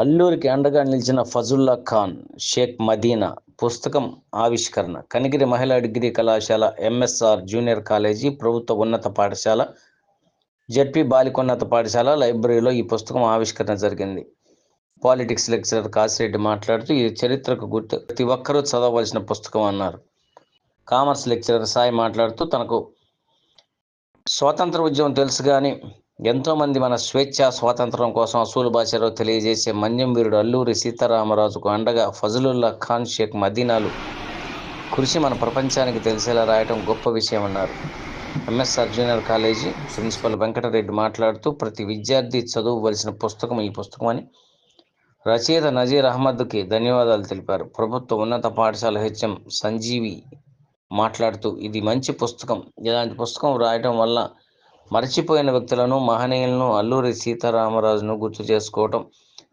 అల్లూరికి అండగా నిలిచిన ఫజుల్లా ఖాన్ షేక్ మదీనా పుస్తకం ఆవిష్కరణ. కనిగిరి మహిళా డిగ్రీ కళాశాల ఎంఎస్ఆర్ జూనియర్ కాలేజీ ప్రభుత్వ ఉన్నత పాఠశాల జడ్పీ బాలికోన్నత పాఠశాల లైబ్రరీలో ఈ పుస్తకం ఆవిష్కరణ జరిగింది. పాలిటిక్స్ లెక్చరర్ కాసిరెడ్డి మాట్లాడుతూ ఇది చరిత్రకు గుర్తు. ప్రతి ఒక్కరూ చదవవలసిన పుస్తకం అన్నారు. కామర్స్ లెక్చరర్ సాయి మాట్లాడుతూ తనకు స్వాతంత్ర ఉద్యమం తెలుసు కానీ ఎంతోమంది మన స్వేచ్ఛ స్వాతంత్రం కోసం అసూలు భాషలో తెలియజేసే మన్యం వీరుడు అల్లూరి సీతారామరాజుకు అండగా ఫజలుల్లా ఖాన్ షేక్ మదీనాలు. కృషి మన ప్రపంచానికి తెలిసేలా రాయటం గొప్ప విషయం అన్నారు MSR junior college principal Venkatareddy మాట్లాడుతూ ప్రతి విద్యార్థి చదువువలసిన పుస్తకం ఈ పుస్తకం అని రచయిత నజీర్ అహ్మద్కి ధన్యవాదాలు తెలిపారు. ప్రభుత్వ ఉన్నత పాఠశాల హెచ్ఎం సంజీవి మాట్లాడుతూ ఇది మంచి పుస్తకం. ఇలాంటి పుస్తకం రాయటం వల్ల మరచిపోయిన వ్యక్తులను మహనీయులను అల్లూరి సీతారామరాజును గుర్తు చేసుకోవటం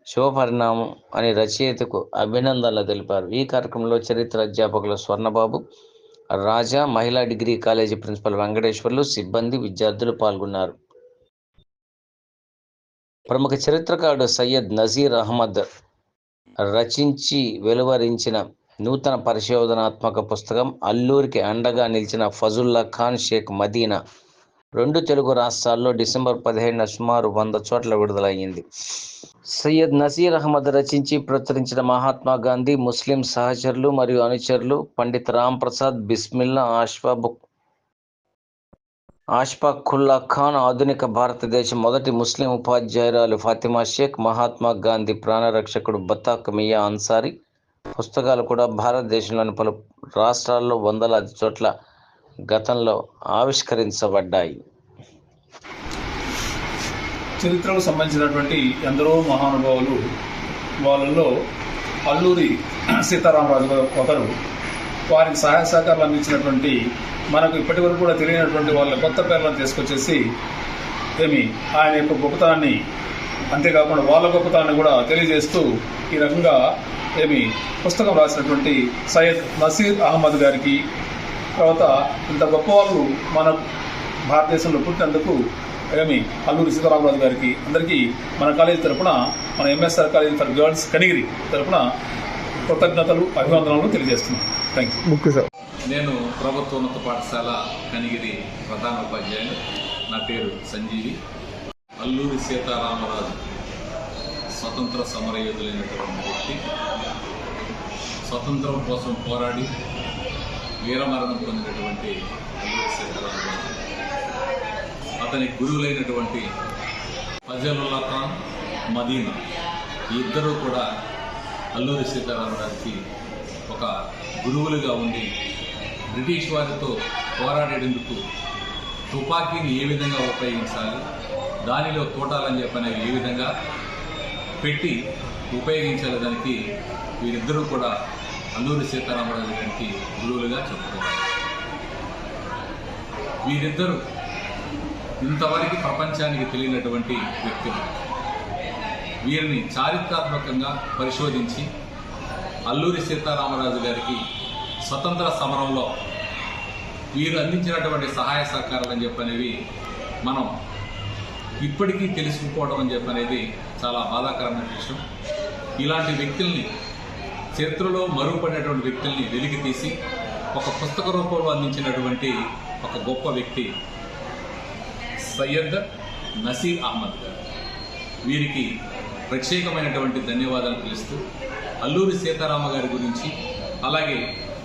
శుభపరిణామం అని రచయితకు అభినందనలు తెలిపారు. ఈ కార్యక్రమంలో చరిత్ర అధ్యాపకులు స్వర్ణబాబు రాజా మహిళా డిగ్రీ కాలేజీ ప్రిన్సిపల్ వెంకటేశ్వర్లు సిబ్బంది విద్యార్థులు పాల్గొన్నారు. ప్రముఖ చరిత్రకారుడు సయ్యద్ నజీర్ అహ్మద్ రచించి వెలువరించిన నూతన పరిశోధనాత్మక పుస్తకం అల్లూరికి అండగా నిలిచిన ఫజుల్లా ఖాన్ షేక్ మదీనా రెండు తెలుగు రాష్ట్రాల్లో డిసెంబర్ పదిహేడున సుమారు వంద చోట్ల విడుదలయ్యింది. సయ్యద్ నసీర్ అహ్మద్ రచించి ప్రచురించిన మహాత్మా గాంధీ ముస్లిం సహచరులు మరియు అనుచరులు పండిత్ రామ్ ప్రసాద్ బిస్మిల్లా ఆష్ఫాక్ కుల్లా ఖాన్ ఆధునిక భారతదేశం మొదటి ముస్లిం ఉపాధ్యాయురాలు ఫాతిమా షేక్ మహాత్మా గాంధీ ప్రాణరక్షకుడు బతాక్ మియా అన్సారీ. పుస్తకాలు కూడా భారతదేశంలోని పలు రాష్ట్రాల్లో వందలాది చోట్ల గతంలో ఆవిష్కరించబడ్డాయి. చరిత్రకు సంబంధించినటువంటి ఎందరో మహానుభావులు వాళ్ళల్లో అల్లూరి సీతారామరాజు గారు ఒకరు. వారికి సహాయ సహకారాలు అందించినటువంటి మనకు ఇప్పటి వరకు కూడా తెలియనటువంటి వాళ్ళ కొత్త పేర్లను తీసుకొచ్చేసి ఏమి ఆయన యొక్క గొప్పతనాన్ని అంతేకాకుండా వాళ్ళ గొప్పతనాన్ని కూడా తెలియజేస్తూ ఈ రకంగా ఏమి పుస్తకం రాసినటువంటి సయ్యద్ నసీర్ అహ్మద్ గారికి తర్వాత ఇంత గొప్ప వాళ్ళు మన భారతదేశంలో పుట్టినందుకు ఏమి అల్లూరి సీతారామరాజు గారికి అందరికీ మన కాలేజీ తరపున మన MSR college for girls Kanigiri తరపున కృతజ్ఞతలు అభివందనలు తెలియజేస్తున్నాం. Thank you book sir. నేను ప్రభుత్వ ఉన్నత పాఠశాల కనిగిరి ప్రధాన ఉపాధ్యాయులు. నా పేరు సంజీవి. అల్లూరి సీతారామరాజు స్వతంత్ర సమరయోధులైనటువంటి వ్యక్తి. స్వతంత్రం కోసం పోరాడి వీరమరణం పొందినటువంటి అతని గురువులైనటువంటి ఫజలుల్లా ఖాన్ మదీనా ఇద్దరూ కూడా అల్లూరి సీతారామరాజుకి ఒక గురువులుగా ఉండి బ్రిటిష్ వారితో పోరాడేందుకు తుపాకీని ఏ విధంగా ఉపయోగించాలి దానిలో తోటాలని చెప్పనే ఏ విధంగా పెట్టి ఉపయోగించాలి దానికి వీరిద్దరూ కూడా అల్లూరి సీతారామరాజు గారికి గురువులుగా చెప్పుకోవాలి. వీరిద్దరూ ఇంతవరకు ప్రపంచానికి తెలియనటువంటి వ్యక్తులు. వీరిని చారిత్రాత్మకంగా పరిశోధించి అల్లూరి సీతారామరాజు గారికి స్వతంత్ర సమరంలో వీరు అందించినటువంటి సహాయ సహకారాలు అని చెప్పనేవి మనం ఇప్పటికీ తెలుసుకోవడం అని చెప్పనేది చాలా బాధాకరమైన విషయం. ఇలాంటి వ్యక్తుల్ని చరిత్రలో మరుగుపడినటువంటి వ్యక్తుల్ని వెలికి తీసి ఒక పుస్తక రూపంలో అందించినటువంటి ఒక గొప్ప వ్యక్తి సయ్యద్ నసీర్ అహ్మద్ గారు. వీరికి ప్రత్యేకమైనటువంటి ధన్యవాదాలు తెలుస్తూ అల్లూరి సీతారామ గారి గురించి అలాగే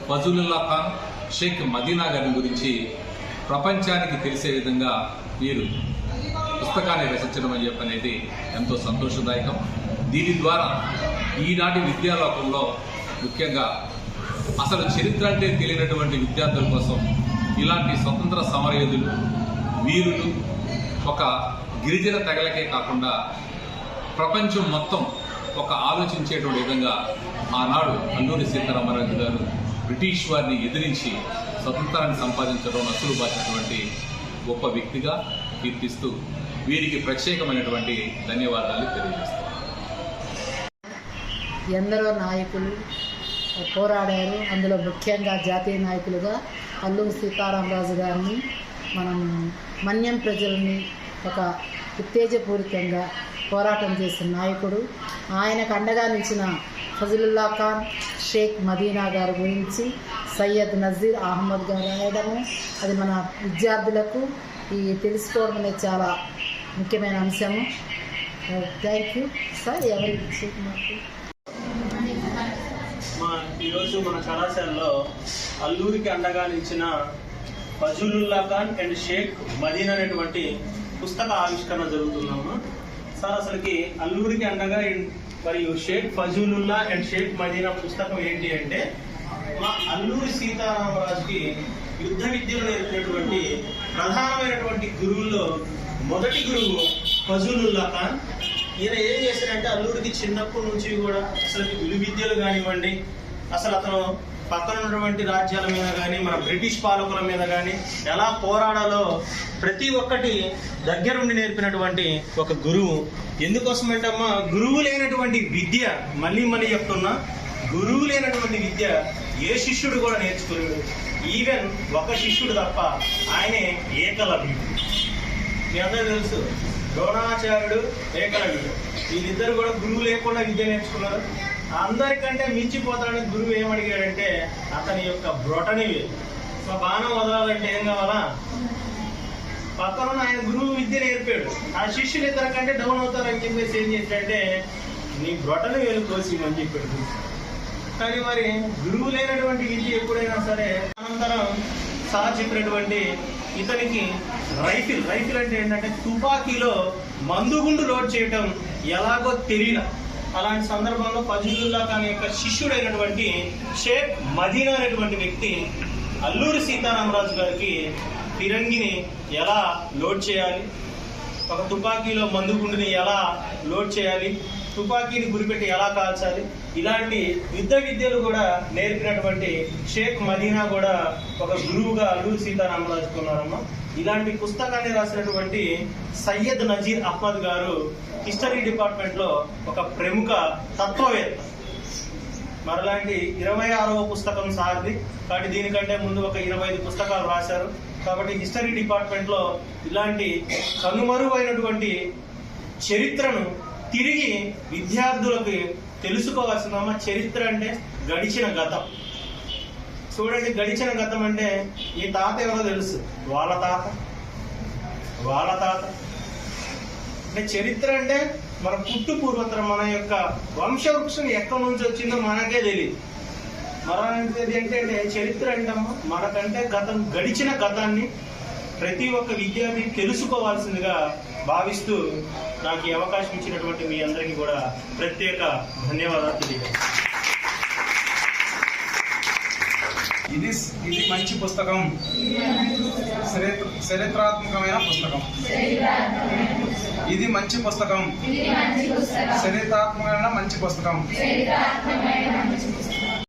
ఫజులుల్లా ఖాన్ షేక్ మదీనా గారి గురించి ప్రపంచానికి తెలిసే విధంగా వీరు పుస్తకాన్ని రచించడం అని చెప్పనేది ఎంతో సంతోషదాయకం. దీని ద్వారా ఈనాటి విద్యాలోకంలో ముఖ్యంగా అసలు చరిత్ర అంటే తెలియనటువంటి విద్యార్థుల కోసం ఇలాంటి స్వతంత్ర సమరయోధులు వీరులు ఒక గిరిజన తెగలకే కాకుండా ప్రపంచం మొత్తం ఒక ఆలోచించేటువంటి విధంగా ఆనాడు అల్లూరి సీతారామరాజు గారు బ్రిటిష్ వారిని ఎదిరించి స్వతంత్రాన్ని సంపాదించడం అసలు బాసినటువంటి గొప్ప వ్యక్తిగా కీర్తిస్తూ వీరికి ప్రత్యేకమైనటువంటి ధన్యవాదాలు తెలియజేస్తాను ఎందరో నాయకులు పోరాడారు. అందులో ముఖ్యంగా జాతీయ నాయకులుగా అల్లూరి సీతారామరాజు గారిని మనం మన్యం ప్రజల్ని ఒక ఉత్తేజపూరితంగా పోరాటం చేసిన నాయకుడు. ఆయనకు అండగా నిలిచిన ఫజలుల్లా ఖాన్ షేక్ మదీనా గారి గురించి సయ్యద్ నజీర్ అహ్మద్ గారు రాయడము అది మన విద్యార్థులకు ఈ తెలుసుకోవడం అనేది చాలా ముఖ్యమైన అంశము. Thank you. సార్ ఎవరి మాకు? ఈరోజు మన కళాశాలలో అల్లూరికి అండగా నిలిచిన ఫజులుల్లా ఖాన్ అండ్ షేక్ మదీన్ అనేటువంటి పుస్తక ఆవిష్కరణ జరుగుతుందమ్మా. సార్ అసలుకి అల్లూరికి అండగా మరియు షేక్ ఫజులుల్లా అండ్ షేక్ మదీనా పుస్తకం ఏంటి అంటే మా అల్లూరి సీతారామరాజుకి యుద్ధ విద్యలు నేర్పినటువంటి ప్రధానమైనటువంటి గురువుల్లో మొదటి గురువు ఫజులుల్లా ఖాన్. ఈయన ఏం చేశారంటే అల్లూరికి చిన్నప్పటి నుంచి కూడా అసలు విలు విద్యలు కానివ్వండి అసలు అతను పక్కన ఉన్నటువంటి రాజ్యాల మీద కానీ మన బ్రిటిష్ పాలకుల మీద కానీ ఎలా పోరాడాలో ప్రతి ఒక్కటి దగ్గరుండి నేర్పినటువంటి ఒక గురువు. ఎందుకోసమంటే అమ్మ గురువు లేనటువంటి విద్య మళ్ళీ మళ్ళీ చెప్తున్నా గురువు లేనటువంటి విద్య ఏ శిష్యుడు కూడా నేర్చుకోలేడు ఈవెన్ ఒక శిష్యుడు తప్ప ఆయనే ఏకలవ్యుడు. మీ అందరూ తెలుసు ద్రోణాచార్యుడు ఏకలవ్యుడు. వీళ్ళిద్దరు కూడా గురువు లేకుండా విద్య నేర్చుకున్నారు. అందరికంటే మించిపోతాడని గురువు ఏమడిగాడంటే అతని యొక్క బ్రొటనివి వేలు. సో బాణం వదలాలంటే ఏం కావాలా? పక్కన ఆయన గురువు విద్య నేర్పాడు. ఆ శిష్యులు ఇద్దరు కంటే డౌన్ అవుతారని చెప్పేసి ఏం చేశాడంటే నీ బ్రొటను వేలు కోసి అని చెప్పాడు కానీ మరి గురువు లేనటువంటి విద్య ఎప్పుడైనా సరే అనంతరం సార్ చెప్పినటువంటి ఇతనికి రైఫిల్. రైఫిల్ అంటే ఏంటంటే తుపాకీలో మందుగుండు లోడ్ చేయటం ఎలాగో తెలియదు అలాంటి సందర్భంలో ఫజలుల్లా ఖాన్ యొక్క శిష్యుడైనటువంటి షేక్ మదీనా అనేటువంటి వ్యక్తి అల్లూరి సీతారామరాజు గారికి ఫిరంగిని ఎలా లోడ్ చేయాలి? ఒక తుపాకీలో మందుగుండుని ఎలా లోడ్ చేయాలి? తుపాకీని గురిపెట్టి ఎలా కాల్చాలి? ఇలాంటి యుద్ధ విద్యలు కూడా నేర్పినటువంటి షేక్ మదీనా కూడా ఒక గురువుగా అల్లూరి సీతారామ రాజుకున్నారమ్మ ఇలాంటి పుస్తకాన్ని రాసినటువంటి సయ్యద్ నజీర్ అహ్మద్ గారు హిస్టరీ డిపార్ట్మెంట్లో ఒక ప్రముఖ తత్వవేత్త. మరలాంటి ఇరవై ఆరవ పుస్తకం సార్ది. కాబట్టి దీనికంటే ముందు ఒక ఇరవై ఐదు పుస్తకాలు రాశారు. కాబట్టి హిస్టరీ డిపార్ట్మెంట్లో ఇలాంటి కనుమరుగైనటువంటి చరిత్రను తిరిగి విద్యార్థులకు తెలుసుకోవాల్సిన చరిత్ర అంటే గడిచిన గతం. చూడండి గడిచిన గతం అంటే ఈ తాత ఎవరో తెలుసు. వాళ్ళ తాత. వాళ్ళ తాత. అంటే చరిత్ర అంటే మన పుట్టు పూర్వతరం మన యొక్క వంశవృక్షం ఎక్కడి నుంచి వచ్చిందో మనకే తెలియదు మరొకటి ఏంటంటే చరిత్ర అంటమ్మా మనకంటే గతం గడిచిన గతాన్ని ప్రతి ఒక్క విద్యార్థి తెలుసుకోవాల్సిందిగా భావిస్తూ నాకు ఈ అవకాశం ఇచ్చినటువంటి మీ అందరికీ కూడా ప్రత్యేక ధన్యవాదాలు తెలియజేస్తాను. ఇది ఇది మంచి పుస్తకం. చరిత్ర- చరిత్రాత్మకమైన పుస్తకం. ఇది మంచి పుస్తకం. చరిత్రాత్మకమైన మంచి పుస్తకం.